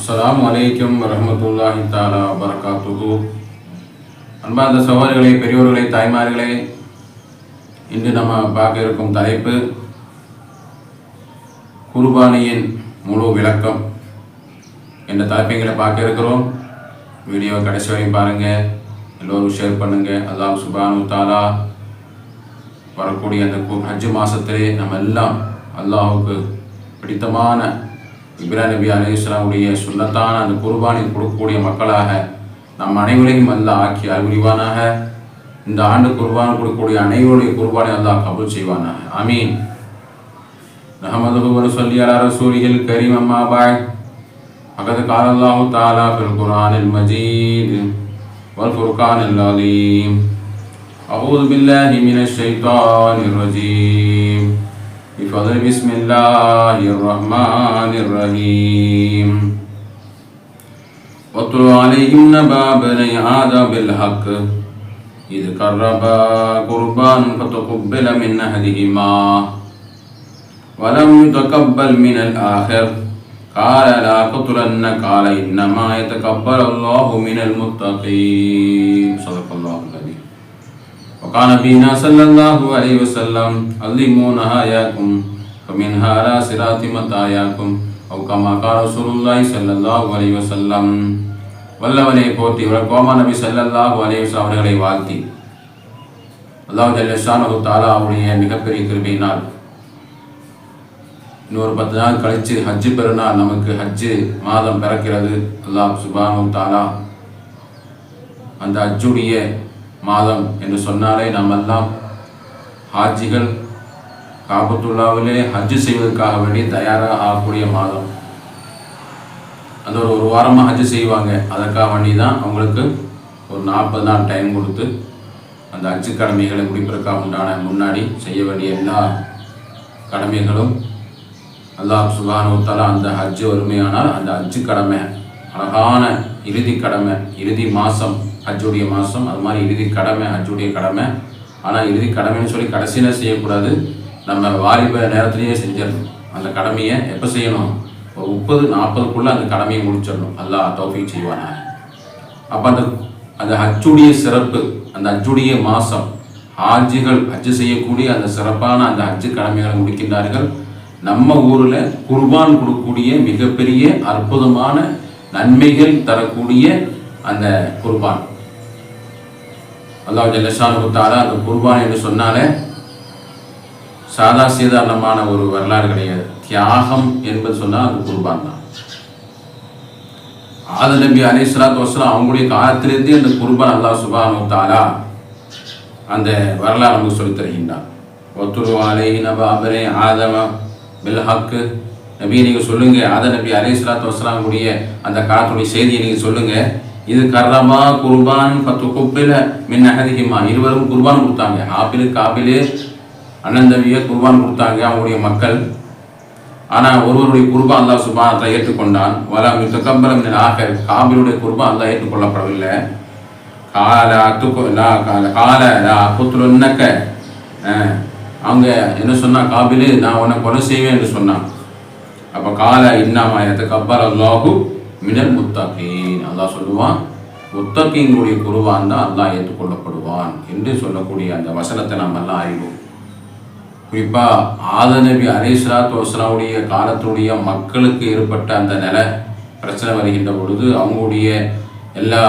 அஸ்லாம் வலைக்கம் வரமத்துல்லாஹி தாலா வரகாத்துகு அன்பார்ந்த சகோதரிகளே பெரியோர்களே தாய்மார்களே இன்று நம்ம பார்க்க இருக்கும் தலைப்பு குர்பானியின் முழு விளக்கம் என்ற தலைப்பைகளை பார்க்க இருக்கிறோம். வீடியோவை கடைசி வரையும் பாருங்கள் எல்லோரும் ஷேர் பண்ணுங்கள் அல்லாஹ் சுபானு தாலா வரக்கூடிய அந்த கு- மாதத்திலே நம்ம எல்லாம் அல்லாஹுக்கு பிடித்தமான இப்ராஹிம் நபி அலி சுண்ணத்தான அந்த குர்பானை கொடுக்கக்கூடிய மக்களாக நம் அனைவரையும் அல்ல ஆக்கி அறிவுரிவானாக. இந்த ஆண்டு குர்பான் கொடுக்கக்கூடிய அனைவருடைய குர்பானை அல்லாஹ் கபூல் செய்வானாக. அமீன் நஹமதுபுவர் சொல்லி அலா ரசூலிகள் கரீம். அம்மா பாய். அகது காலல்லாஹு தாலா பில் குரானில் மஜீத் வல் குர்கானில் அலீம். அவுது பில்லாஹி மினஷ் ஷைத்தானிர் ரஜீம். بفضل بسم الله الرحمن الرحيم. واتل عليهم نبأ بني آدم بالحق. إذ قربا قربان فتقبل من أحدهما ولم يتقبل من الآخر. قال لا قتلن قال إنما يتقبل الله من المتقين. صدق الله. وقال نبينا صلى الله عليه وسلم علموا نهاياكم فمنها على صراط متاياكم أو كما قال رسول الله صلى الله عليه وسلم வல்லவனை போற்றி கோமா நபி ஸல்லல்லாஹு அலைஹி வஸல்லம் அவர்களை வாழ்த்தி அல்லாஹ் ஜல்லஷானு தாலா அவருடைய மிகப்பெரிய கிருபையினால் இன்னொரு பத்து நாள் கழித்து ஹஜ்ஜு பெருநாள் நமக்கு ஹஜ்ஜு மாதம் பிறக்கிறது அல்லாஹ் சுபானு தாலா அந்த ஹஜ்ஜுடைய மாதம் என்று சொன்னாலே நாம் எல்லாம் ஹாஜிகள் காபத்துள்ளாவிலே ஹஜ்ஜு செய்வதற்காக வேண்டி தயாராக ஆகக்கூடிய மாதம். அந்த ஒரு ஒரு வாரமாக ஹஜ்ஜு செய்வாங்க. அதற்காக வேண்டி தான் அவங்களுக்கு ஒரு நாற்பது நாள் டைம் கொடுத்து அந்த ஹஜ்ஜு கடமைகளை முடிப்பதற்காக உண்டான முன்னாடி செய்ய வேண்டிய எல்லா கடமைகளும் அல்லாஹ் சுபானு அந்த ஹஜ்ஜு வறுமையானால் அந்த ஹஜ்ஜு கடமை அழகான இறுதி கடமை இறுதி மாதம் ஹஜ்ஜுடைய மாதம் அது மாதிரி இறுதி கடமை ஹஜ்ஜுடைய கடமை. ஆனால் இறுதி கடமைன்னு சொல்லி கடைசியில் செய்யக்கூடாது. நம்ம வாலிப நேரத்திலேயே செஞ்சிடணும். அந்த கடமையை எப்போ செய்யணும்? ஒரு முப்பது நாற்பதுக்குள்ளே அந்த கடமையை முடிச்சிடணும். அல்லா தௌஃபீக் செய்வானா. அப்போ அந்த அந்த ஹஜ்ஜுடைய சிறப்பு அந்த ஹஜ்ஜுடைய மாதம் ஹாஜிகள் ஹஜ்ஜு செய்யக்கூடிய அந்த சிறப்பான அந்த ஹஜ்ஜு கடமைகளை முடிக்கின்றார்கள். நம்ம ஊரில் குர்பான் கொடுக்கக்கூடிய மிகப்பெரிய அற்புதமான நன்மைகள் தரக்கூடிய அந்த குர்பான். அல்லாஹ் ஜல்லஷானு தாலா அந்த குர்பான் என்று சொன்னாலே சாதா சீதாரணமான ஒரு வரலாறு கிடையாது. தியாகம் என்பது சொன்னால் அது குர்பான் தான். ஆத நபி அலி சலாத் வசலாம் அவங்களுடைய காலத்திலிருந்தே அந்த குர்பான் அல்லாஹ் சுபானு தாரா அந்த வரலாறு நமக்கு சொல்லித் தருகின்றான். ஒத்துரு அலை நப அபரே ஆதம பில் ஹக்கு. நபி நீங்கள் சொல்லுங்க. ஆத நபி அலி சலாத்து வசலாமுடைய அந்த காலத்துடைய செய்தியை நீங்கள் சொல்லுங்க. இது கர்ரமா குர்பான் பத்து குப்பில மின் அகதிகிமா. இருவரும் குர்பான் கொடுத்தாங்க. ஆப்பிளு காப்பிலு அண்ணன் குர்பான் கொடுத்தாங்க அவங்களுடைய மக்கள். ஆனால் ஒருவருடைய குர்பா அல்லா சுபானத்தை ஏற்றுக்கொண்டான். வலம் துக்கம்பலம் ஆகர் காபிலுடைய குர்பா அல்லா ஏற்றுக்கொள்ளப்படவில்லை. கால அத்துக்கு லா கால கால லா புத்துலுன்னக்க அவங்க என்ன சொன்னா காபிலு நான் உன்னை கொலை செய்வேன் என்று சொன்னான். அப்போ கால இன்னாமா கப்பர் அல்லாஹூ மினல் முத்தகீன். அல்லாஹ் சொல்லுவான் முத்தகீங்களுடைய குருவான் தான் அல்லாஹ் ஏற்றுக்கொள்ளப்படுவான் என்று சொல்லக்கூடிய அந்த வசனத்தை நாம் எல்லாம் அறிவோம். குறிப்பாக ஆத நபி அலிஸ்லாத்து வஸ்லாவுடைய காலத்துடைய மக்களுக்கு ஏற்பட்ட அந்த நில பிரச்சனை வருகின்ற பொழுது அவங்களுடைய எல்லா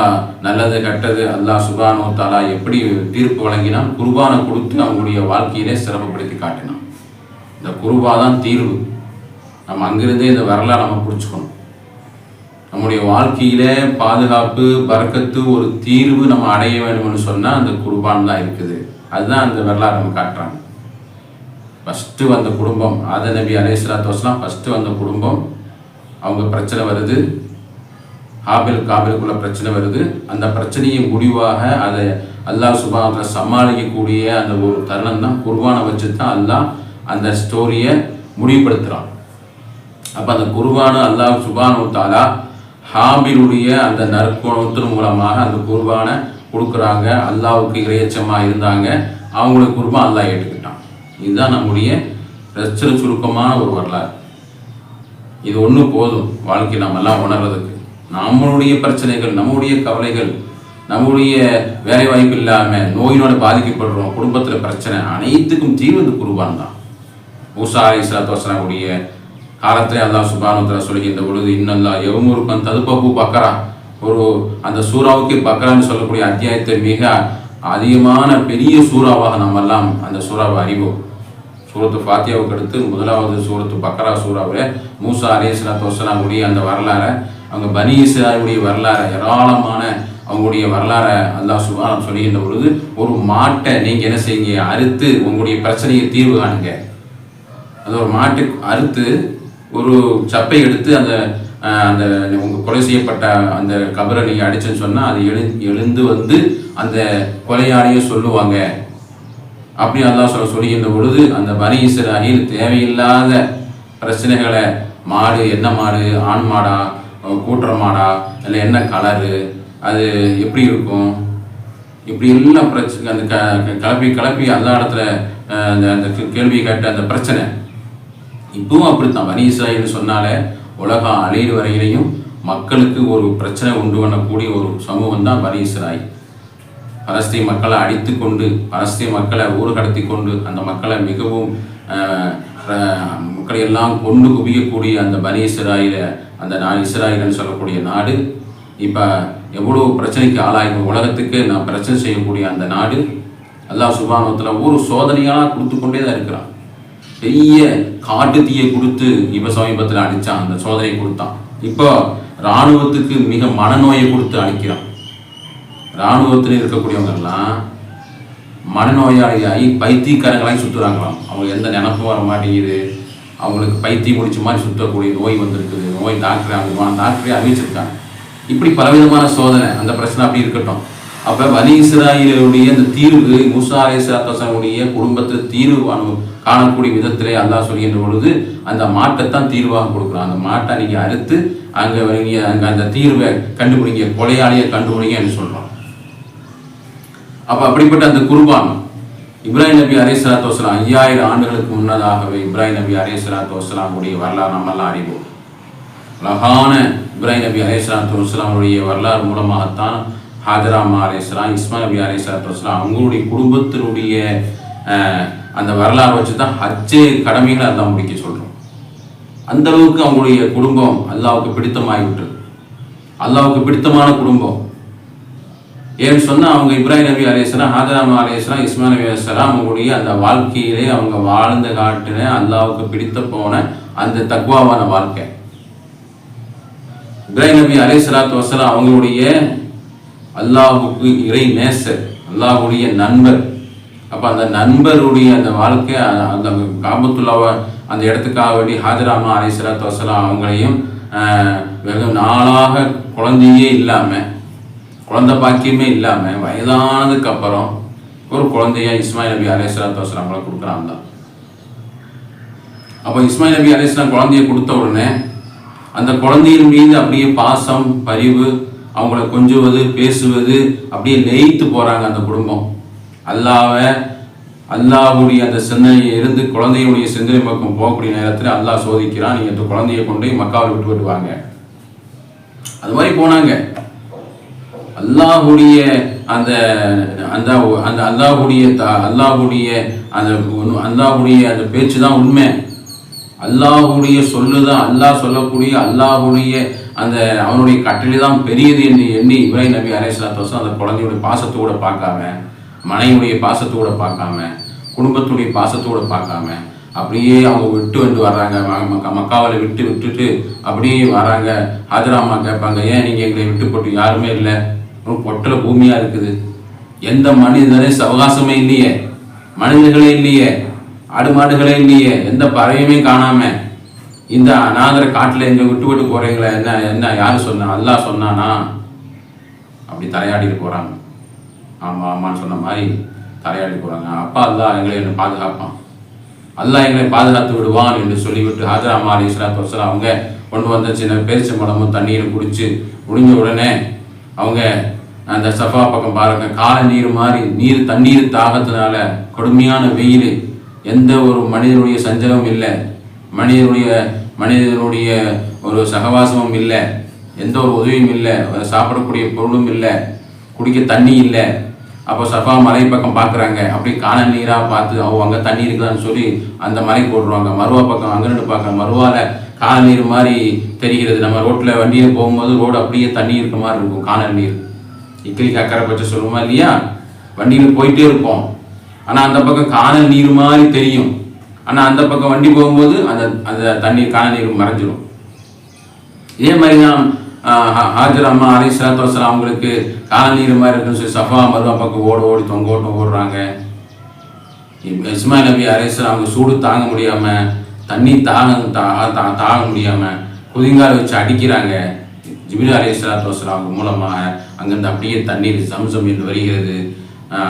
நல்லது கெட்டது அல்லாஹ் சுபானோ தாலா எப்படி தீர்ப்பு வழங்கினான்? குருபானை கொடுத்து அவங்களுடைய வாழ்க்கையிலே சிறப்புப்படுத்தி காட்டினான். இந்த குருபா தான் தீர்வு. நம்ம அங்கிருந்தே இந்த வரலாறு நம்ம பிடிச்சிக்கணும். நம்முடைய வாழ்க்கையிலே பாதுகாப்பு பறக்கத்து ஒரு தீர்வு நம்ம அடைய வேண்டும்னு சொன்னால் அந்த குர்பான் தான் இருக்குது. அதுதான் அந்த வரலாறு நம்ம காட்டுறாங்க. ஃபஸ்ட்டு வந்த குடும்பம் ஆத நபி அலையாத்து வஸ்லாம் ஃபஸ்ட்டு வந்த குடும்பம் அவங்க பிரச்சனை வருது. ஹாபில் காபிலுக்குள்ள பிரச்சனை வருது. அந்த பிரச்சனையின் முடிவாக அதை அல்லாஹ் சுபானத்தை சமாளிக்கக்கூடிய அந்த ஒரு தருணம் தான் குர்பானை வச்சு தான் அல்லாஹ் அந்த ஸ்டோரியை முடிவுபடுத்துகிறான் அப்போ அந்த குர்பானு அல்லாஹ் சுபானு தாலா ஹாபிலுடைய அந்த நற்குணத்தின் மூலமாக அந்த குர்பானை கொடுக்குறாங்க. அல்லாவுக்கு இறையச்சமாக இருந்தாங்க. அவங்களுக்கு குர்பான் அல்லாஹ் ஏற்றுக்கிட்டான். இதுதான் நம்முடைய ரச்சன சுருக்கமான ஒரு வரலாறு. இது ஒன்று போதும் வாழ்க்கை நம்ம எல்லாம் உணர்றதுக்கு. நம்மளுடைய பிரச்சனைகள் நம்முடைய கவலைகள் நம்முடைய வேலை வாய்ப்பு இல்லாமல் நோயினோட பாதிக்கப்படுறோம் குடும்பத்தில் பிரச்சனை அனைத்துக்கும் தீர்வு இந்த குருபான் தான். மூசா அலி இஸ்லாத்து வசனாவுடைய காலத்திலே அல்லாஹ் சுபானுத்தலா சொல்கின்ற பொழுது இன்னல்லா எவமுருக்கன் ததுப்பபு பக்கரா ஒரு அந்த சூறாவுக்கு பக்கரான்னு சொல்லக்கூடிய அத்தியாயத்தை மிக அதிகமான பெரிய சூறாவாக நம்ம எல்லாம் அந்த சூறாவை அறிவோம். சூரத்து ஃபாத்தியாவுக்கு அடுத்து முதலாவது சூரத்து பக்கரா சூறாவில் மூசா அலி இஸ்லாத்து வசலாமுடைய அந்த வரலாறை அவங்க பனி இஸ்ராயுடைய வரலாறை ஏராளமான அவங்களுடைய வரலாறை அல்லாஹ் சுபானம் சொல்லுகின்ற பொழுது ஒரு மாட்டை நீங்கள் என்ன செய்யுங்க? அறுத்து உங்களுடைய பிரச்சனையை தீர்வு காணுங்க. அது ஒரு மாட்டு அறுத்து ஒரு சப்பை எடுத்து அந்த அந்த உங்கள் கொலை செய்யப்பட்ட அந்த கபரை நீங்கள் அடிச்சேன்னு சொன்னால் அது எழு எழுந்து வந்து அந்த கொலையாளியை சொல்லுவாங்க. அப்படி அல்லா சொல்ல சொல்லுகின்ற பொழுது அந்த பனி இஸ்ராயில் தேவையில்லாத பிரச்சனைகளை மாடு என்ன மாடு ஆண் மாடா கூட்டுற மாடா இல்லை என்ன கலரு அது எப்படி இருக்கும்? இப்படி எல்லாம் பிரச்சனை அந்த க கலப்பி கலப்பி எல்லா இடத்துல அந்த அந்த கே- கேள்வி கேட்ட அந்த பிரச்சனை. இப்பவும் அப்படித்தான். பனி இஸ்ராயில் சொன்னாலே உலகம் அழியிற வரையிலையும் மக்களுக்கு ஒரு பிரச்சனை உண்டு பண்ணக்கூடிய ஒரு சமூகம் தான் பனி இஸ்ராயல். பலஸ்தீன் மக்களை அடித்து கொண்டு பலஸ்தீன் மக்களை ஊர் கடத்தி கொண்டு அந்த மக்களை மிகவும் மக்களை எல்லாம் கொண்டு குவியக்கூடிய அந்த பனி இஸ்ராயில அந்த நான் இஸ்ராயில்னு சொல்லக்கூடிய நாடு இப்போ எவ்வளோ பிரச்சனைக்கு ஆளாகும் உலகத்துக்கு நான் பிரச்சனை செய்யக்கூடிய அந்த நாடு அல்லாஹ் சுபானத்தில் ஒரு சோதனையாக கொடுத்து கொண்டே தான் இருக்கிறான். பெரிய காட்டு தீயை கொடுத்து இவ சமீபத்தில் அடித்தான் அந்த சோதனை கொடுத்தான். இப்போ இராணுவத்துக்கு மிக மனநோயை கொடுத்து அழிக்கிறான் இராணுவத்தில் இருக்கக்கூடியவங்கெல்லாம் மனநோயாளியாகி பைத்தியக்காரங்களாகி சுற்றுறாங்களாம் அவங்க எந்த நினப்பும் வர மாட்டேங்குது. அவங்களுக்கு பைத்தியம் முடிச்ச மாதிரி சுற்றக்கூடிய நோய் வந்திருக்குது. நோய் டாக்டர் அவங்க டாக்டரே அறிவிச்சிருக்காங்க. இப்படி பலவிதமான சோதனை அந்த பிரச்சனை அப்படி இருக்கட்டும். அப்போ வனி இஸ்ராயிலுடைய அந்த தீர்வு மூசா அலிசாத்தசனுடைய குடும்பத்தில் தீர்வு காணக்கூடிய விதத்திலே அல்லாஹ் சொல்கின்ற பொழுது அந்த மாட்டைத்தான் தீர்வாக கொடுக்குறான். அந்த மாட்டை நீங்கள் அறுத்து அங்கே நீங்கள் அங்கே அந்த தீர்வை கண்டுபிடிங்க கொலையாளியை கண்டுபிடிங்கன்னு சொல்கிறோம் அப்போ அப்படிப்பட்ட அந்த குர்பான் இப்ராஹிம் நபி அலே சலாத்து வசலாம் ஐயாயிரம் ஆண்டுகளுக்கு முன்னதாகவே இப்ராஹிம் நபி அலே சலாத்து வசலாமுடைய வரலாறு நம்மெல்லாம் அறிவோம். அழகான இப்ராஹிம் நபி அலே சலாத்து வசலாமுடைய வரலாறு மூலமாகத்தான் ஹாஜராமா அலேஸ்லாம் இஸ்மாயில் நபி அவங்களுடைய குடும்பத்தினுடைய அந்த வரலாறு வச்சு தான் ஹஜ்ஜே கடமைகளை அல்லாஹ் முடிக்க சொல்கிறோம் அந்த அளவுக்கு அவங்களுடைய குடும்பம் அல்லாவுக்கு பிடித்தமாகிவிட்டு அல்லாவுக்கு பிடித்தமான குடும்பம். ஏன்னு சொன்னால் அவங்க இப்ராஹிம் நபி அலையாம் ஹாஜராமா அலையாம் இஸ்மாயில் நபி அலையாம் அவங்களுடைய அந்த வாழ்க்கையிலே அவங்க வாழ்ந்த காட்டின அல்லாவுக்கு பிடித்த போன அந்த தக்வாவான வாழ்க்கை. இப்ராஹிம் நபி அலை தோசரா வசலாம் அவங்களுடைய அல்லாஹுக்கு இறை நேசர் அல்லாஹுடைய நண்பர். அப்போ அந்த நண்பருடைய அந்த வாழ்க்கை அந்த காபத்துல்லாவை அந்த இடத்துக்காக வேண்டி ஹாஜராமா அலை சலாத்து வசலாம் அவங்களையும் ஆஹ், வெகு நாளாக குழந்தையே இல்லாமல் குழந்தை பாக்கியமே இல்லாமல் வயதானதுக்கு அப்புறம் ஒரு குழந்தைய இஸ்மாயில் நபி அலை சலாத்து வசலாம் அவங்களை கொடுக்குறாங்க. அப்போ இஸ்மாயில் நபி அலிஸ்லாம் குழந்தைய கொடுத்த உடனே அந்த குழந்தையின் மீது அப்படியே பாசம் பரிவு அவங்கள கொஞ்சுவது பேசுவது அப்படியே நெய்த்து போறாங்க அந்த குடும்பம். அல்லாவை அல்லாஹ்வுடைய அந்த சிந்தனையை இருந்து குழந்தையுடைய சிந்தனை பக்கம் போகக்கூடிய நேரத்தில் அல்லாஹ் சோதிக்கிறான். நீங்கள் அந்த குழந்தையை கொண்டு போய் மக்காவில் விட்டு விடுவாங்க அது மாதிரி போனாங்க. அல்லாஹுடைய அந்த அந்த அந்த அல்லாஹுடைய த- அல்லாஹுடைய அந்த அல்லாஹுடைய அந்த பேச்சு தான் உண்மை. அல்லாஹுடைய சொல்லுதான் அல்லாஹ் சொல்லக்கூடிய அல்லாஹுடைய அந்த அவனுடைய கட்டளை தான் பெரியது என்று எண்ணி இப்ராஹிம் நபி அலைஹிஸ்ஸலாத்து வஸலாம் அந்த குழந்தையுடைய பாசத்தோட பார்க்காம மனைவியுடைய பாசத்தோட பார்க்காம குடும்பத்துடைய பாசத்தோடு பார்க்காம அப்படியே அவங்க விட்டு வந்து வர்றாங்க. மக்காவில் விட்டு விட்டுட்டு அப்படியே வராங்க ஹாஜராமா கேட்பாங்க ஏன் நீங்கள் எங்களை விட்டு போட்டு யாருமே இல்லை. ஒரு பொட்டல பூமியாக இருக்குது. எந்த மனிதனே சவகாசமே இல்லையே. மனிதர்களே இல்லையே. ஆடு மாடுகளே இல்லையே. எந்த பறவையுமே காணாமல் இந்த அநாதர காட்டில் எங்க விட்டு விட்டு போகிறீங்களா என்ன என்ன யாரு சொன்னா? அல்லாஹ் சொன்னானா? அப்படி தலையாடிட்டு போறாங்க. ஆமா ஆமான்னு சொன்ன மாதிரி தலையாடி போறாங்க. அப்பா அல்லாஹ் எங்களை என்ன பாதுகாப்பான். அல்லா எங்களை பாதுகாத்து விடுவான் என்று சொல்லிவிட்டு ஹாஜரா அம்மா அலி அவங்க கொண்டு வந்த சின்ன பேரிச்சம்பழமும் தண்ணீரும் குடிச்சு முடிஞ்ச உடனே அவங்க அந்த சஃபா பக்கம் பாருங்க. காலை நீர் மாதிரி நீர் தண்ணீர் தாகத்தினால கடுமையான வெயில். எந்த ஒரு மனிதனுடைய சஞ்சலமும் இல்லை. மனிதனுடைய மனிதனுடைய ஒரு சகவாசமும் இல்லை எந்த ஒரு உதவியும் இல்லை சாப்பிடக்கூடிய பொருளும் இல்லை குடிக்க தண்ணி இல்லை. அப்போ சஃபா மலை பக்கம் பார்க்குறாங்க. அப்படி காண நீராக பார்த்து அவங்க அங்கே தண்ணி இருக்குதான்னு சொல்லி அந்த மலைக்கு ஓடுறாங்க மருவா பக்கம் அங்கே நின்று பார்க்க மருவாவில் காணல் நீர் மாதிரி தெரிகிறது. நம்ம ரோட்டில் வண்டியில் போகும்போது ரோடு அப்படியே தண்ணி இருக்க மாதிரி இருக்கும் காணல் நீர். இக்கிலி கக்கரை பற்றி சொல்லுமா இல்லையா? வண்டியில் போயிட்டே இருப்போம். ஆனால் அந்த பக்கம் காணல் நீர் மாதிரி தெரியும். ஆனால் அந்த பக்கம் வண்டி போகும்போது அந்த அந்த தண்ணீர் காலநீர் நீர் இதே மாதிரி தான் ஹாஜர் அம்மா அலி சலாத்து வசலாம் அவங்களுக்கு காலநீர் மாதிரி இருக்குன்னு சொல்லி சஃபா மருவா பக்கம் ஓட ஓடி தொங்க ஓட்டம் ஓடுறாங்க. இஸ்மாயில் நபி அலிஸ்லாம் அவங்க சூடு தாங்க முடியாமல் தண்ணி தாக தா- தா- தாங்க முடியாமல் குதிங்கால் வச்சு அடிக்கிறாங்க. ஜிபில் அலி சலாத்து வசலாம் அவங்க மூலமாக அங்கேருந்து அப்படியே தண்ணீர் சம்சம் என்று வருகிறது.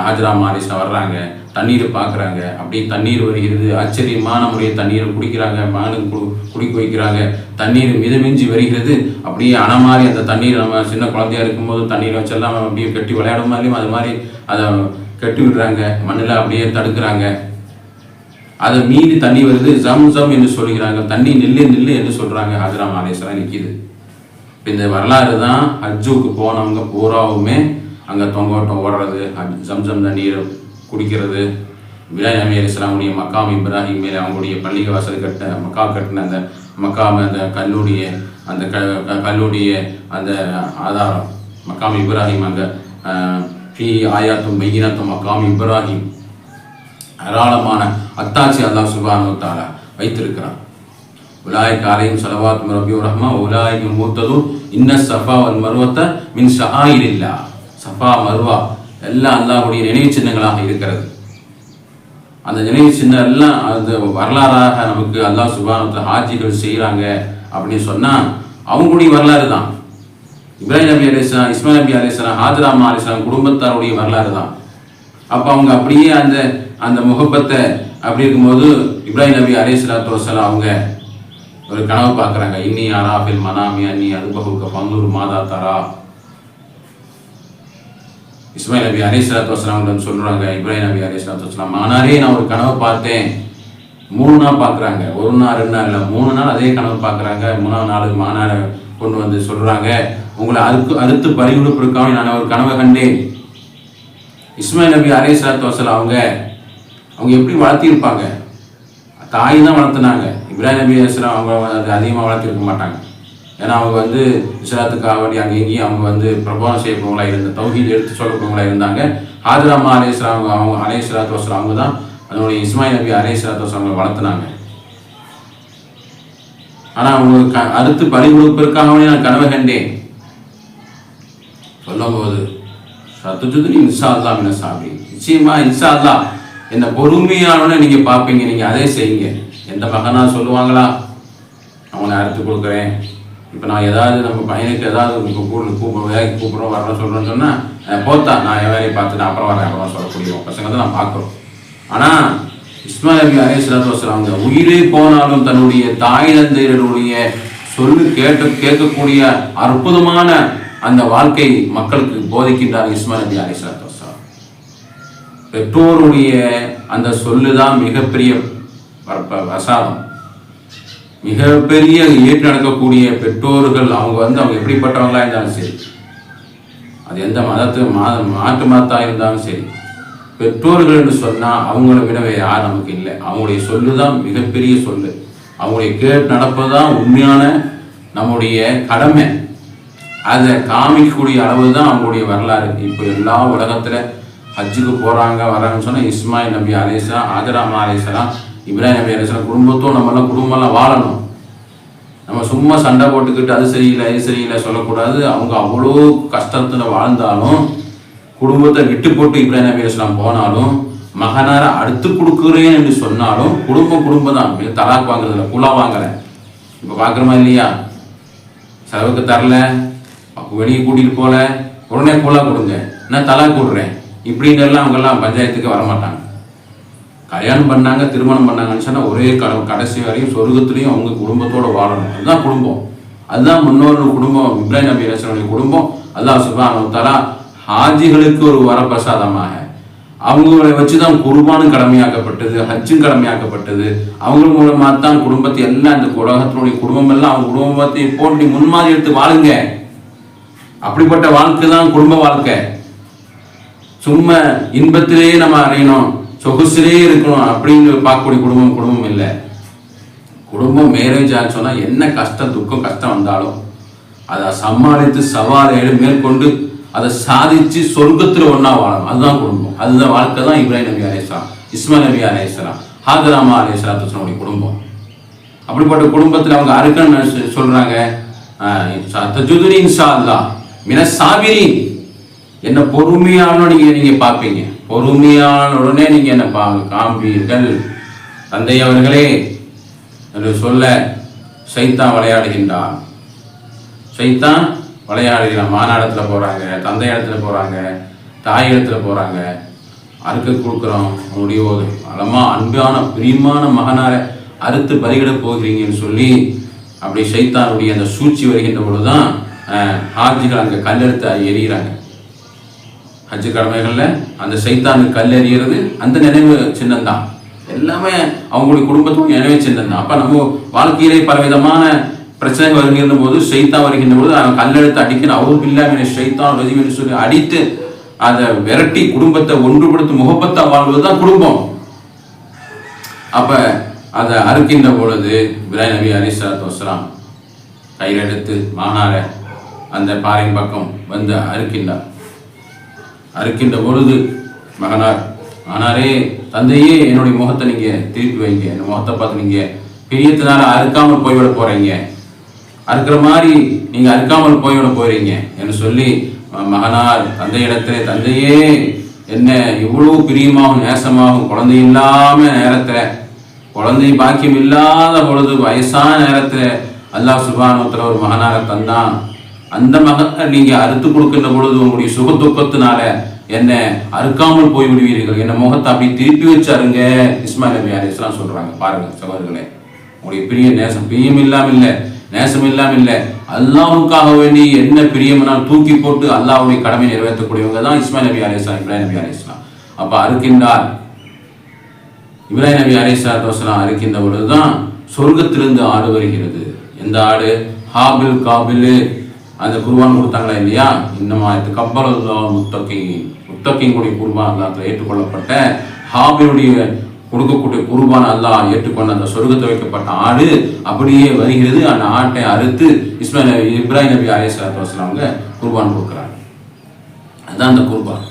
ஹாஜராமா அலிஸ்லாம் வர்றாங்க. தண்ணீர் பார்க்குறாங்க. அப்படியே தண்ணீர் வருகிறது. ஆச்சரியமான முறையில் தண்ணீரை குடிக்கிறாங்க. மகனுக்கு குடி குடிக்க வைக்கிறாங்க. தண்ணீர் மிதமிஞ்சி வருகிறது. அப்படியே அணை மாதிரி அந்த தண்ணீர் நம்ம சின்ன குழந்தையா இருக்கும்போது தண்ணீரை வச்செல்லாம் அப்படியே கட்டி விளையாடும் மாதிரியும் அது மாதிரி அதை கட்டி விடுறாங்க. மண்ணில் அப்படியே தடுக்கிறாங்க. அதை மீறி தண்ணி வருது. ஜம் ஜம் என்று சொல்கிறாங்க. தண்ணி நில்லு நில்லு என்று சொல்கிறாங்க ஹஜரா மாலேஸ்வரம் நிற்கிது இப்போ இந்த வரலாறு தான் ஹஜ்ஜுக்கு போனவங்க பூராவுமே அங்கே தொங்கோட்டம் ஓடுறது. ஹஜ் ஜம்சம் தண்ணீரை குடிக்கிறது. விலாய் நபி அலிஸ்லாமுடைய மக்காம் இப்ராஹிம் மேலே அவங்களுடைய பள்ளிக்கு வாசல் கட்ட மக்கா கட்டின அந்த மக்காம் அந்த கல்லுடைய அந்த க க- கல்லுடைய அந்த ஆதாரம் மக்காம் இப்ராஹிம் அங்கே ஃபி ஆயாத்தும் மையினத்தும் மக்காம் இப்ராஹிம் ஏராளமான அத்தாச்சி அல்லாஹ் சுபானு தாலா வைத்திருக்கிறான். உலாய் காரையும் சலவாத் ரபி ரஹ்மா உலாய் மூத்ததும் இன்ன சஃபா வல் மருவத்தை மின் ஷஹாயிலில்லா சஃபா மருவா எல்லாம் அல்லாஹுடைய நினைவு சின்னங்களாக இருக்கிறது. அந்த நினைவு சின்னம் எல்லாம் அந்த வரலாறாக நமக்கு அல்லாஹ் சுபானத்தில் ஹாஜிகள் செய்கிறாங்க அப்படின்னு சொன்னால் அவங்களுடைய வரலாறு தான். இப்ராஹிம் நபி அலிஸ்லாம் இஸ்மா நபி அலிஸ்லாம் ஹாஜராமா அலிஸ்லாம் குடும்பத்தாருடைய வரலாறு தான். அப்போ அவங்க அப்படியே அந்த அந்த முகப்பத்தை அப்படி இருக்கும்போது இப்ராஹிம் நபி அலிஸ்லாத்து வசலாம் அவங்க ஒரு கனவு பார்க்குறாங்க. இன்னி அராஃபில் மனாமி அன்னி அதுபகுக்க பந்தூர் மாதா தரா. இஸ்மாயில் நபி அலிஸ்லாத்து வசலாம் சொல்றாங்க இப்ராஹிம் நபி அலிஸ்லாத்து வஸ்லாம் ஆனாலே நான் ஒரு கனவு பார்த்தேன். மூணு நாள் பார்க்குறாங்க. ஒரு நாள் ரெண்டு நாள் இல்லை மூணு நாள் அதே கனவு பார்க்குறாங்க. மூணாவது நாள் மாநாடு கொண்டு வந்து சொல்றாங்க. உங்களை அறுத்து அறுத்து பறி கொடுப்பிருக்காம நான் ஒரு கனவை கண்டேன். இஸ்மாயில் நபி அலிஸ்லாத்து வசலாம் அவங்க அவங்க எப்படி வளர்த்திருப்பாங்க தாய் தான் வளர்த்துனாங்க. இப்ராஹிம் நபி அலிஸ்லாம் அவங்க அது அதிகமாக வளர்த்திருக்க மாட்டாங்க. ஏன்னா அவங்க வந்து இஸ்லாத்துக்காக வேண்டி அங்கே இங்கேயும் அவங்க வந்து பிரபலம் செய்யப்பவங்களா இருந்த தௌஹீத் எடுத்து சொல்லப்பவங்களா இருந்தாங்க. ஹாஜராமா அலே இஸ்லாம் அவங்க அவங்க அலே இஸ்லாத்து வஸ்லாம் அவங்க தான் அதனுடைய இஸ்மாயில் நபி அலே இஸ்லாத்து வஸ்லாம் அவங்களை வளர்த்துனாங்க. ஆனால் அவங்களுக்கு க அறுத்து பறி கொடுப்பதற்காகவே நான் கனவு கண்டேன். சொல்லும்போது சத்துஜுதுனி இன்சா அல்லா மின சாமி நிச்சயமா இன்சா அல்லா என்ன பொறுமையானவன நீங்க பார்ப்பீங்க நீங்க அதே செய்யுங்க. எந்த மகனா சொல்லுவாங்களா? அவனை அறுத்து கொடுக்குறேன். இப்போ நான் ஏதாவது நம்ம பையனுக்கு ஏதாவது இப்போ கூப்பிடு கூப்பிட வேலைக்கு கூப்பிடுறோம் வரணும் சொல்கிறேன்னு சொன்னால் போத்தா நான் என் வேலையை பார்த்து நான் அப்புறம் வரேன் அப்புறம் சொல்லக்கூடிய பசங்க தான் நான் பார்க்குறோம் ஆனால் இஸ்மாயில் நபி அலைஹிஸ்ஸலாத்து அவங்க உயிரே போனாலும் தன்னுடைய தாய் தந்தையருடைய சொல்லு கேட்டு கேட்கக்கூடிய அற்புதமான அந்த வாழ்க்கை மக்களுக்கு போதிக்கின்றார் இஸ்மாயில் நபி அலைஹிஸ்ஸலாத்து வஸலாம் பெற்றோருடைய அந்த சொல்லுதான் மிகப்பெரிய வ- வசாதம் மிகப்பெரிய ஏற்று நடக்கக்கூடிய பெற்றோர்கள் அவங்க வந்து அவங்க எப்படிப்பட்டவங்களா இருந்தாலும் சரி. அது எந்த மதத்து மா மாட்டு மதத்தா இருந்தாலும் சரி. பெற்றோர்கள் என்று சொன்னால் அவங்கள விடவே யார் நமக்கு இல்லை. அவங்களுடைய சொல்லு தான் மிகப்பெரிய சொல்லு. அவங்களுடைய கேட்டு நடப்பது தான் உண்மையான நம்முடைய கடமை. அதை காமிக்கக்கூடிய அளவு தான் அவங்களுடைய வரலாறு. இப்போ எல்லா உலகத்தில் ஹஜ்ஜுக்கு போகிறாங்க வராங்கன்னு சொன்னால் இஸ்மாயில் நபி அலேசா ஆதராமா அலேசலாம் இப்ராஹிம் நபி அலிஸ்லாம் குடும்பத்தும் நம்மளாம் குடும்பம்லாம் வாழணும். நம்ம சும்மா சண்டை போட்டுக்கிட்டு அது சரியில்லை இது சரியில்லை சொல்லக்கூடாது. அவங்க அவ்வளோ கஷ்டத்தில் வாழ்ந்தாலும் குடும்பத்தை விட்டு போட்டு இப்ராஹிம் நபி அலிஸ்லாம் போனாலும் மகனார அடுத்து கொடுக்குறேன் என்று சொன்னாலும் குடும்பம் குடும்பம் தான். தலாக் வாங்குறதில்ல குலா வாங்கலை. இப்போ பார்க்குறோமா இல்லையா? செலவுக்கு தரல அப்போ வெளியே கூட்டிகிட்டு போகல. உடனே குலா கொடுங்க. நான் தலாக் கொடுறேன் இப்படின்னு எல்லாம் அவங்கெல்லாம் பஞ்சாயத்துக்கு வரமாட்டாங்க. கல்யாணம் பண்ணாங்க திருமணம் பண்ணாங்கன்னு சொன்னால் ஒரே கடவுள் கடைசி வரையும் சொர்க்கத்துலேயும் அவங்க குடும்பத்தோடு வாழணும். அதுதான் குடும்பம். அதுதான் முன்னோர்கள் குடும்பம் இப்ராஹிம் நபி அலைஹிஸ்ஸலாமுடைய குடும்பம். அல்லாஹ் சுப்ஹானஹு வ ஹாஜிகளுக்கு ஒரு வரப்பிரசாதமாக அவங்களை வச்சு தான் குருபானும் கடமையாக்கப்பட்டது ஹஜ்ஜும் கடமையாக்கப்பட்டது. அவங்க மூலமாக தான் குடும்பத்தை எல்லாம் இந்த உலகத்தினுடைய குடும்பம் எல்லாம் அவங்க குடும்பத்தை போட்டி முன்மாதிரி எடுத்து வாழுங்க. அப்படிப்பட்ட வாழ்க்கை தான் குடும்ப வாழ்க்கை. சும்மா இன்பத்திலேயே நம்ம அறையணும் சொகுசிலே இருக்கணும் அப்படின்னு பார்க்கக்கூடிய குடும்பம் குடும்பம் இல்லை. குடும்பம் மேரேஜ் ஆச்சு சொன்னால் என்ன கஷ்டம் துக்கம் கஷ்டம் வந்தாலும் அதை சமாளித்து சவாலை மேற்கொண்டு அதை சாதிச்சு சொர்க்கத்தில் ஒன்றா வாழணும். அதுதான் குடும்பம். அதுதான் வாழ்க்கை தான் இப்ராஹிம் நபி அலேஸ்லாம் இஸ்மாயில் நபி அலேஸ்லாம் ஹாதராமா அலேஸ்லாத்துடைய குடும்பம். அப்படிப்பட்ட குடும்பத்தில் அவங்க அறுக்கன்னு சொல்றாங்க தஜுதுனி இன்ஷா மின சாபிரி என்ன பொறுமையான நீங்க நீங்க பார்ப்பீங்க. பொறுமையான உடனே நீங்க என்ன பா காண்பீர்கள். தந்தை அவர்களே என்று சொல்ல சைத்தான் விளையாடுகின்றான். சைத்தான் விளையாடுகிறான் மாநாடத்தில் போறாங்க தந்தை இடத்துல போறாங்க தாய் இடத்துல போறாங்க. அறுக்க கொடுக்குறோம் அவனுடைய ஒரு அலமா அன்பான பிரியமான மகனார அறுத்து பலியிட போகிறீங்கன்னு சொல்லி அப்படி சைத்தானுடைய அந்த சூழ்ச்சி வருகின்ற பொழுதுதான் அஹ், ஹாஜிகள் அங்கே கல்லெடுத்து எறிகிறாங்க. ஹஜ்ஜு கடமைகளில் அந்த சைத்தானுக்கு கல் எறிகிறது அந்த நினைவு சின்னம் தான் எல்லாமே அவங்களுடைய குடும்பத்துக்கும் நினைவு சின்னம் தான் அப்போ நம்ம வாழ்க்கையிலே பலவிதமான பிரச்சனை வருகின்ற போது சைத்தான் வருகின்ற போது அவன் கல்லெடுத்து அடிக்கணும் அவருக்கு இல்லாமல் சைத்தான் ரஜிம் சொல்லி அடித்து அதை விரட்டி குடும்பத்தை ஒன்றுபடுத்தும் முகப்பத்தா வாழ்வதுதான் குடும்பம். அப்போ அதை அறுக்கின்ற பொழுது இப்ராஹிம் நபி அலி வஸ்லாம் கையில் எடுத்து மானார அந்த பாறையின் பக்கம் வந்து அறுக்கின்றார். அறுக்கின்ற பொழுது மகனார் ஆனாரே தந்தையே என்னுடைய முகத்தை நீங்க திருப்பி வைங்க. என் முகத்தை பார்த்து நீங்க பிரியத்தினால அறுக்காமல் போய்விட போறீங்க. அறுக்கிற மாதிரி நீங்க அறுக்காமல் போய்விட போறீங்க. என்று சொல்லி மகனார் தந்தையிடத்திலே தந்தையே என்ன இவ்வளவு பிரியமாகவும் நேசமாகவும் குழந்தை இல்லாம நேரத்துல குழந்தை பாக்கியம் இல்லாத பொழுது வயசான நேரத்துல அல்லாஹ் சுபானத்துல ஒரு மகனாக தந்தான். அந்த மகத்தை நீங்க அறுத்து கொடுக்கின்ற பொழுது உங்களுடைய சுக துக்கத்தினால என்ன அறுக்காமல் போய் விடுவீர்கள் என்ன முகத்தை அப்படி திருப்பி வச்சாருங்க. இஸ்மாயில் நபி அலிஸ்லாம் சொல்றாங்க. பாருங்க சகோதரர்களே உங்களுடைய பிரிய நேசம் பிரியம் இல்லாம இல்லை. நேசம் இல்லாம இல்லை. அல்லாவுக்காக வேண்டி என்ன பிரியம்னால் தூக்கி போட்டு அல்லாவுடைய கடமை நிறைவேற்றக்கூடியவங்க தான் இஸ்மாயில் நபி அலிஸ்லாம் இப்ராஹிம் நபி அலிஸ்லாம் அப்ப அறுக்கின்றார். இப்ராஹிம் நபி அலிஸ்லாத்து வசலாம் அறுக்கின்ற பொழுதுதான் சொர்க்கத்திலிருந்து ஆடு வருகிறது. எந்த ஆடு? ஹாபில் காபில். அந்த குருவான் கொடுத்தாங்களா இல்லையா? இன்னமா இது கப்பலல்லா முத்தகி முத்தகிங்குடைய குர்பான் அல்லாத்துல ஏற்றுக்கொள்ளப்பட்ட ஹாபியுடைய கொடுக்கக்கூடிய குருபான் அல்லா ஏற்றுக்கொண்ட அந்த சொர்க்கத்தை வைக்கப்பட்ட ஆடு அப்படியே வருகிறது. அந்த ஆட்டை அறுத்து இஸ்மாயில் இப்ராஹிம் நபி அலிஸ்லாத்து வசலாம் குர்பான் கொடுக்குறாங்க. அதுதான் அந்த குர்பான்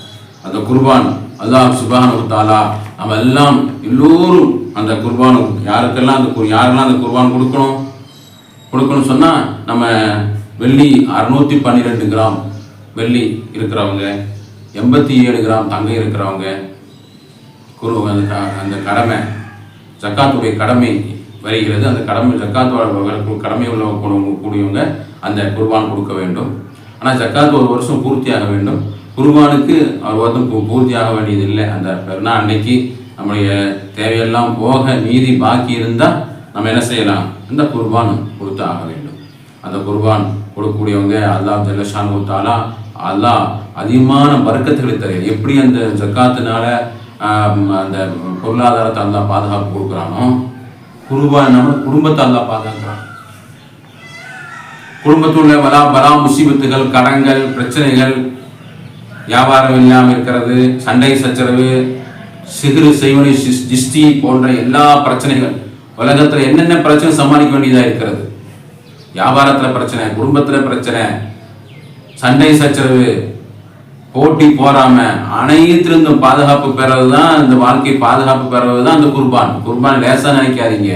அந்த குர்பான் அல்லாஹ் சுபான் தாலா நம்ம எல்லாம் எல்லோரும் அந்த குர்பான் யாருக்கெல்லாம் அந்த கு- யாரெல்லாம் அந்த குர்பான் கொடுக்கணும்? கொடுக்கணும்னு சொன்னால் நம்ம வெள்ளி அறுநூத்தி பன்னிரெண்டு கிராம் வெள்ளி இருக்கிறவங்க எண்பத்தி ஏழு கிராம் தங்கம் இருக்கிறவங்க குரு அந்த அந்த கடமை ஜக்காத்துடைய கடமை வருகிறது. அந்த கடமை ஜக்காத்து கடமை உள்ள கூடியவங்க அந்த குர்பான் கொடுக்க வேண்டும். ஆனால் ஜக்காத்து ஒரு வருஷம் பூர்த்தியாக வேண்டும். குர்பானுக்கு அவர் ஒருத்தம் பூர்த்தியாக வேண்டியது இல்லை அந்த பெருநா அன்னைக்கு நம்முடைய தேவையெல்லாம் போக மீதி பாக்கி இருந்தால் நம்ம என்ன செய்யலாம்? இந்த குர்பான் கொடுத்து ஆக வேண்டும். அந்த குர்பான் கொடுக்கக்கூடியவங்க அல்லாஹ் ஜல்லஷானு கொடுத்தாலா அல்லாஹ் அதிகமான பறக்கத்துகளை தர எப்படி அந்த ஜக்காத்தினால அந்த பொருளாதாரத்தை அல்லா பாதுகாப்பு கொடுக்குறானோ குருபா நம்ம குடும்பத்தை அல்லா பாதுகாக்கிறான். குடும்பத்துள்ள பலா பலா முசீபத்துகள் கடன்கள் பிரச்சனைகள் வியாபாரம் இல்லாமல் இருக்கிறது சண்டை சச்சரவு சிறு செய்வனி திஷ்டி போன்ற எல்லா பிரச்சனைகள் உலகத்தில் என்னென்ன பிரச்சனை சமாளிக்க வேண்டியதாக இருக்கிறது? வியாபாரத்தில் பிரச்சனை குடும்பத்தில் பிரச்சனை சண்டை சச்சரவு போட்டி போறாம அனைத்திலிருந்தும் பாதுகாப்பு பெறது தான் இந்த வாழ்க்கை பாதுகாப்பு பெறது தான் இந்த குர்பான். குர்பான் லேசாக நினைக்காதீங்க.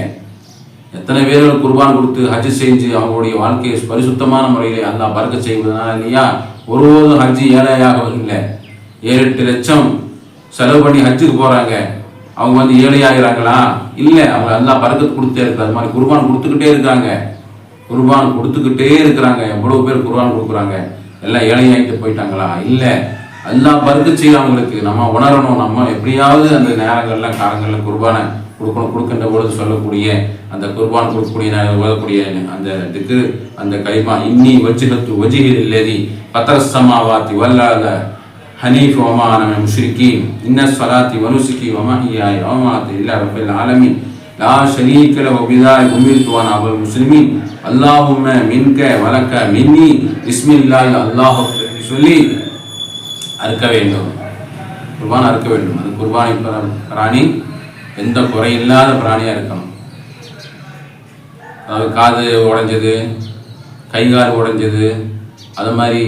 எத்தனை பேர்கள் குர்பான் கொடுத்து ஹஜ் செஞ்சு அவங்களுடைய வாழ்க்கையை பரிசுத்தமான முறையில் அல்லாஹ் பறக்க செய்வதனால இல்லையா? ஒருபோதும் ஹஜ் ஏழையாக இல்லை. ஏழு எட்டு லட்சம் செலவு பண்ணி ஹஜ்ஜுக்கு போகிறாங்க அவங்க வந்து ஏழையாகிறாங்களா? இல்லை. அவங்க அல்லாஹ் பறக்கத்து கொடுத்தே இருக்காது மாதிரி குர்பான் கொடுத்துக்கிட்டே இருக்காங்க. குர்பான் கொடுத்துக்கிட்டே இருக்கிறாங்க. எவ்வளவு பேர் குர்பான் கொடுக்குறாங்க? எல்லாம் ஏழையாகிட்டு போயிட்டாங்களா? இல்லை. எல்லாம் பருக்கு அவங்களுக்கு. நம்ம உணரணும். நம்ம எப்படியாவது அந்த நேரங்கள்ல காலங்கள்ல குர்பானை கொடுக்கணும். கொடுக்கின்ற பொழுது சொல்லக்கூடிய அந்த குர்பான் கொடுக்கக்கூடிய நேரம் ஓதக்கூடிய அந்த இதுக்கு அந்த கைமா இன்னி வஜ்ஹத்து வஜிகில் இல்லதி பத்தரசமாவாத்தி வல்லாத ஹனீஃப் ஒமான முஷ்ரிக்கி இன்ன ஸலாத்தி வனுசுக்கி வமஹியாய் வமமாத்தி இல்லா ரபில் ஆலமின். லா ஷரீக ஒபிதாய் பிதாய் உமிர்து முஸ்லிமின். அல்லாஹும மின்க வலக்க மின்னி பிஸ்மில்லாஹி அல்லாஹ் சொல்லி அறுக்க வேண்டும். குர்பான் அறுக்க வேண்டும். அது குர்பானி பிராணி எந்த குறையில்லாத பிராணியாக இருக்கணும். அதாவது காது உடைஞ்சது கை கால் உடைஞ்சது அது மாதிரி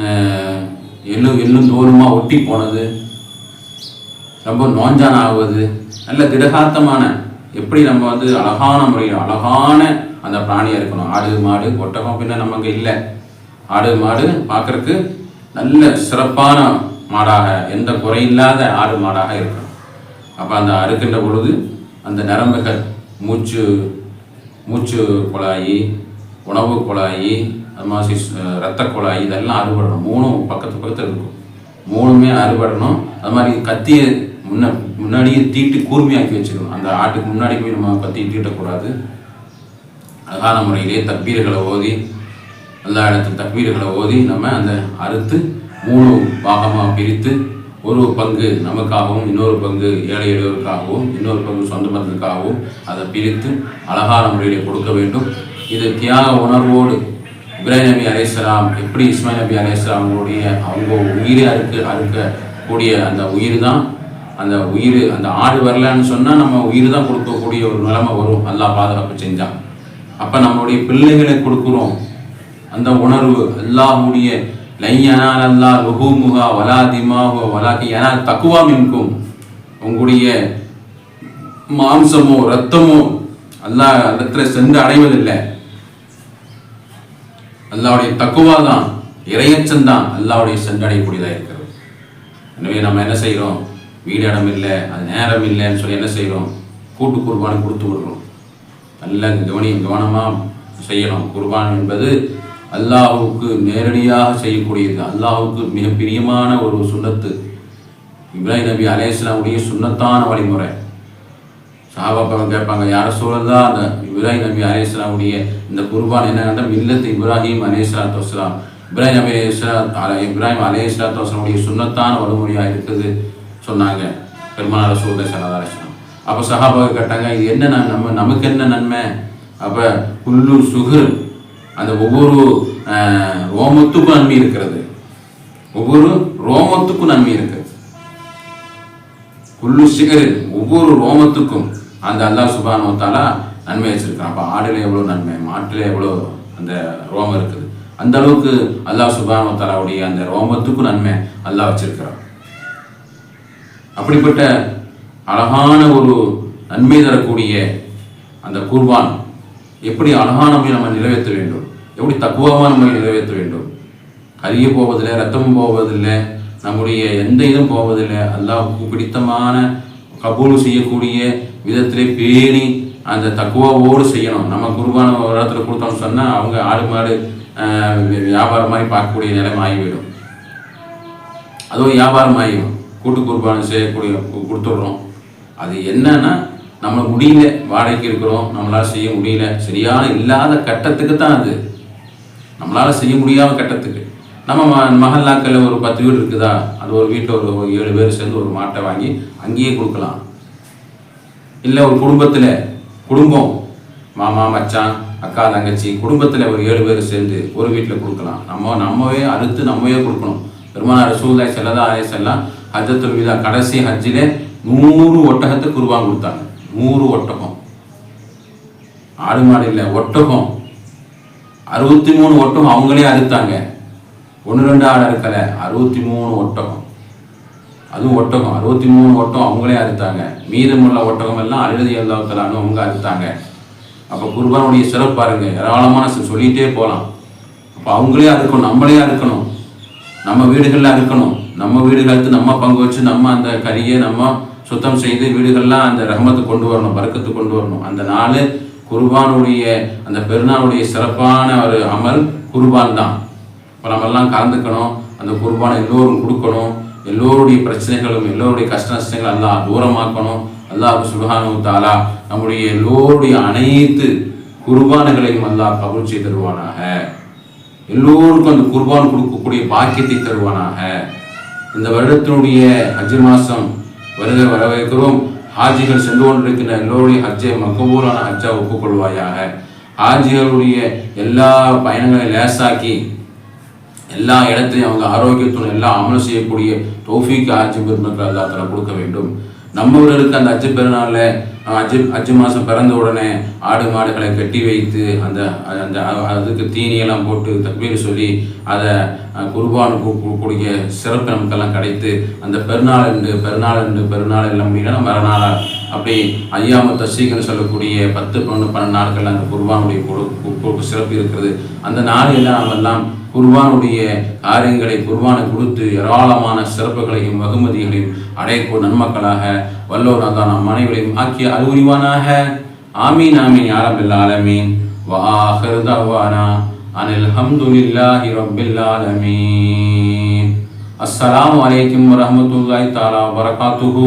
அஹ், எள்ளும் எள்ளும் தோலுமாக ஒட்டி போனது ரொம்ப நோஞ்சான ஆகுவது நல்ல திடகாத்தமான எப்படி நம்ம வந்து அழகான முறையில் அழகான அந்த பிராணியாக இருக்கணும். ஆடு மாடு ஒட்டகம் பின்ன நமக்கு இல்லை. ஆடு மாடு பார்க்கறதுக்கு நல்ல சிறப்பான மாடாக எந்த குறையில்லாத ஆடு மாடாக இருக்கணும். அப்போ அந்த அறுக்கின்ற பொழுது அந்த நரம்புகள் மூச்சு மூச்சு குழாயி உணவு குழாயி அது மாதிரி ரத்த குழாய் இதெல்லாம் அறுபடணும். மூணும் பக்கத்து பக்கத்தில் இருக்கும். மூணுமே அறுபடணும். அது மாதிரி கத்தியை முன்ன முன்னாடியே தீட்டி கூர்மையாக்கி வச்சுக்கணும் அந்த ஆட்டுக்கு முன்னாடி போய் நம்ம கத்தி தீட்டக்கூடாது அழகான முறையிலே தக்பீர்களை ஓதி எல்லா இடத்துல தக்பீர்களை ஓதி நம்ம அந்த அறுத்து மூணு பாகமாக பிரித்து ஒரு பங்கு நமக்காகவும் இன்னொரு பங்கு ஏழை எளியோருக்காகவும் இன்னொரு பங்கு சொந்த மதத்துக்காகவும் அதை பிரித்து அழகான முறையிலே கொடுக்க வேண்டும். இது தியாக உணர்வோடு இப்ராஹிம் நபி அலையாம் எப்படி இஸ்மாயில் நபி அலையாமுடைய அவங்க உயிரை அறுக்க அறுக்கக்கூடிய அந்த உயிர் தான் அந்த உயிர் அந்த ஆடு வரலன்னு சொன்னால் நம்ம உயிர் தான் கொடுக்கக்கூடிய ஒரு நிலைமை வரும். நல்லா பாதுகாப்பு செஞ்சான். அப்போ நம்மளுடைய பிள்ளைகளை கொடுக்குறோம். அந்த உணர்வு அல்லாஹுடைய லையனால் அல்லா லுஹூமுகா வலா திமாஹு வலாக்கி ஏனால் தக்குவா மின்கும். உங்களுடைய மாம்சமோ ரத்தமோ அல்லா இடத்துல சென்று அடைவதில்லை. அல்லாவுடைய தக்குவா தான் இறையச்சம் தான் அல்லாவுடைய சென்றடையக்கூடியதாக இருக்கிறது. எனவே நம்ம என்ன செய்கிறோம் வீடு இடம் இல்லை அது நேரம் இல்லைன்னு சொல்லி என்ன செய்கிறோம் கூட்டு குர்பானை கொடுத்து விடுறோம். நல்ல கவனி கவனமாக செய்யணும். குர்பான் என்பது அல்லாஹுக்கு நேரடியாக செய்யக்கூடியது. அல்லாஹுக்கு மிக பிரியமான ஒரு சுன்னத்து இப்ராஹிம் நபி அலையாமுடைய சுன்னத்தான வழிமுறை. சஹாபாக்கள் கேட்பாங்க யாரை சூழல்தான் அந்த இப்ராஹிம் நபி அலையாமுடைய இந்த குர்பான் என்ன மில்லத்து இப்ராஹிம் அலையாத்து வஸ்லாம் இப்ராஹிம் நபி அலையா இப்ராஹிம் அலையாத்து வஸ்லாமுடைய சுன்னத்தான வழிமுறையாக இருக்குது சொன்னாங்க. பெருமான சூழல் சல்லா அப்போ சஹாபாக கேட்டாங்க இது என்ன நன்- நம்ம நமக்கு என்ன நன்மை? அப்போ குல்லு சுகுர் அந்த ஒவ்வொரு ரோமத்துக்கும் நன்மை இருக்கிறது. ஒவ்வொரு ரோமத்துக்கும் நன்மை இருக்குது. குல்லு சிகரில் ஒவ்வொரு ரோமத்துக்கும் அந்த அல்லாஹ் சுபானோத்தாலா நன்மை வச்சிருக்கான் அப்போ ஆடுல எவ்வளோ நன்மை? மாட்டுல எவ்வளோ அந்த ரோமம் இருக்குது? அந்த அளவுக்கு அல்லாஹ் சுபானோத்தாலாவுடைய அந்த ரோமத்துக்கும் நன்மை அல்லாஹ் வச்சிருக்கிறான். அப்படிப்பட்ட அழகான ஒரு நன்மை தரக்கூடிய அந்த குர்பான் எப்படி அழகான முறையில் நம்ம நிறைவேற்ற வேண்டும்? எப்படி தக்குவமான முறையில் நிறைவேற்ற வேண்டும்? கரிய போவதில்லை ரத்தமும் போவதில்லை நம்முடைய எந்த இதுவும் போவதில்லை. அல்லாவுக்கு பிடித்தமான கபூல் செய்யக்கூடிய விதத்திலே பேணி அந்த தக்குவாவோடு செய்யணும். நம்ம குருபான ஒரு இடத்துல கொடுத்தோம்னு சொன்னால் அவங்க ஆடு மாடு வியாபாரம் மாதிரி பார்க்கக்கூடிய நிலைமை ஆகிவிடும். அதுவும் வியாபாரம் ஆகிடும் கூட்டு குருபானம் செய்யக்கூடிய கொடுத்துட்றோம். அது என்னன்னா நம்ம முடியல வாடகைக்கு இருக்கிறோம் நம்மளால செய்ய முடியல சரியான இல்லாத கட்டத்துக்கு தான் அது. நம்மளால செய்ய முடியாத கட்டத்துக்கு. நம்ம ம மகல்லாக்களில் ஒரு பத்து வீடு இருக்குதா? அது ஒரு வீட்டில் ஒரு ஒரு ஏழு பேர் சேர்ந்து ஒரு மாட்டை வாங்கி அங்கேயே கொடுக்கலாம். இல்லை ஒரு குடும்பத்தில் குடும்பம் மாமா மச்சான் அக்கா தங்கச்சி குடும்பத்தில் ஒரு ஏழு பேர் சேர்ந்து ஒரு வீட்டில் கொடுக்கலாம். நம்ம நம்மவே அறுத்து நம்மவே கொடுக்கணும். பெருமான ரசூல்லாய் செல்லதா அலே செல்லாம் ஹஜ்ஜத்துல் விதா கடைசி ஹஜ்ஜிலே நூறு ஒட்டகத்தை குருபான் கொடுத்தாங்க. நூறு ஒட்டகம். ஆடு மாடு இல்லை ஒட்டகம். அறுபத்தி மூணு ஒட்டகம் அவங்களே அறுத்தாங்க. ஒன்று ரெண்டு ஆடு அறுக்கலை அறுபத்தி மூணு ஒட்டகம். அதுவும் ஒட்டகம். அறுபத்தி மூணு ஒட்டகம் அவங்களே அறுத்தாங்க. மீதமுள்ள ஒட்டகம் எல்லாம் அழுதி எல்லாத்தலான்னு அவங்க அறுத்தாங்க. அப்போ குர்பானுடைய சிறப்பு பாருங்க. ஏராளமான சொல்லிகிட்டே சொல்லிட்டே போகலாம் அப்போ அவங்களே அறுக்கணும் நம்மளே அறுக்கணும். நம்ம வீடுகளில் அறுக்கணும் நம்ம வீடுகளுக்கு நம்ம பங்கு வச்சு நம்ம அந்த கறியை நம்ம சுத்தம் செய்து வீடுகள்லாம் அந்த ரகமத்தை கொண்டு வரணும் பறக்கத்து கொண்டு வரணும். அந்த நாள் குர்பானுடைய அந்த பெருநாளுடைய சிறப்பான ஒரு அமல் குர்பான் தான். இப்போ நம்மெல்லாம் கலந்துக்கணும் அந்த குர்பானை எல்லோரும் கொடுக்கணும். எல்லோருடைய பிரச்சனைகளும் எல்லோருடைய கஷ்ட நஷ்டங்கள் எல்லாம் தூரமாக்கணும். அல்லாஹ் சுபஹானு தாலா நம்முடைய எல்லோருடைய அனைத்து குர்பானுகளையும் அல்லாஹ் கபூல் தருவானாக. எல்லோருக்கும் அந்த குர்பான் கொடுக்கக்கூடிய பாக்கியத்தை தருவானாக. இந்த வருடத்தினுடைய ஹஜ் மாதம் வருக வரவேற்கிறோம். ஹாஜிகள் சென்று கொண்டிருக்கின்ற எல்லோருடைய ஹஜ்ஜை மக்கபூலான ஹஜ்ஜா ஒப்புக்கொள்வாயாக. ஹாஜிகளுடைய எல்லா பயணங்களையும் லேசாக்கி எல்லா இடத்தையும் அவங்க ஆரோக்கியத்துடன் எல்லாம் அமல் செய்யக்கூடிய டோஃபிக் ஆட்சி பெருமக்கள் அல்லா கொடுக்க வேண்டும். நம்மவர்களுக்கு அந்த அஜு பெருநாளில் அஜு அஜு மாதம் பிறந்த உடனே ஆடு மாடுகளை கட்டி வைத்து அந்த அந்த அதுக்கு தீனியெல்லாம் போட்டு தக்பீர் சொல்லி அதை குர்பானுக்கு கூடிய சிறப்பு நமக்கெல்லாம் கிடைத்து அந்த பெருநாள் என்று பெருநாள் என்று பெருநாள் எல்லாம் மீனா மறுநாள் அப்படி ஐயாம தசீகன்னு சொல்லக்கூடிய பத்து பன்னெண்டு பன்னெண்டு நாட்கள் அந்த குருபானுடைய கொடு- சிறப்பு இருக்கிறது. அந்த நாளில் நாம் எல்லாம் குர்பானுடைய காரியங்களை குர்பானை கொடுத்து ஏராளமான சிறப்புகளையும் வகுமதிகளையும் அடைக்கோ நன்மக்களாக. வல்லோராக நம் அனைவரையும் ஆக்கிய அறிவுரிவானாக. ஆமீன் ஆமீன் யாரபில் ஆலமீன். வாஹருதானா அனில் ஹம்துலில்லாஹி ரபில் ஆலமீன். அஸ்ஸலாமு அலைக்கும் வரமத்துல்லாய் தாலா வரகாத்துஹு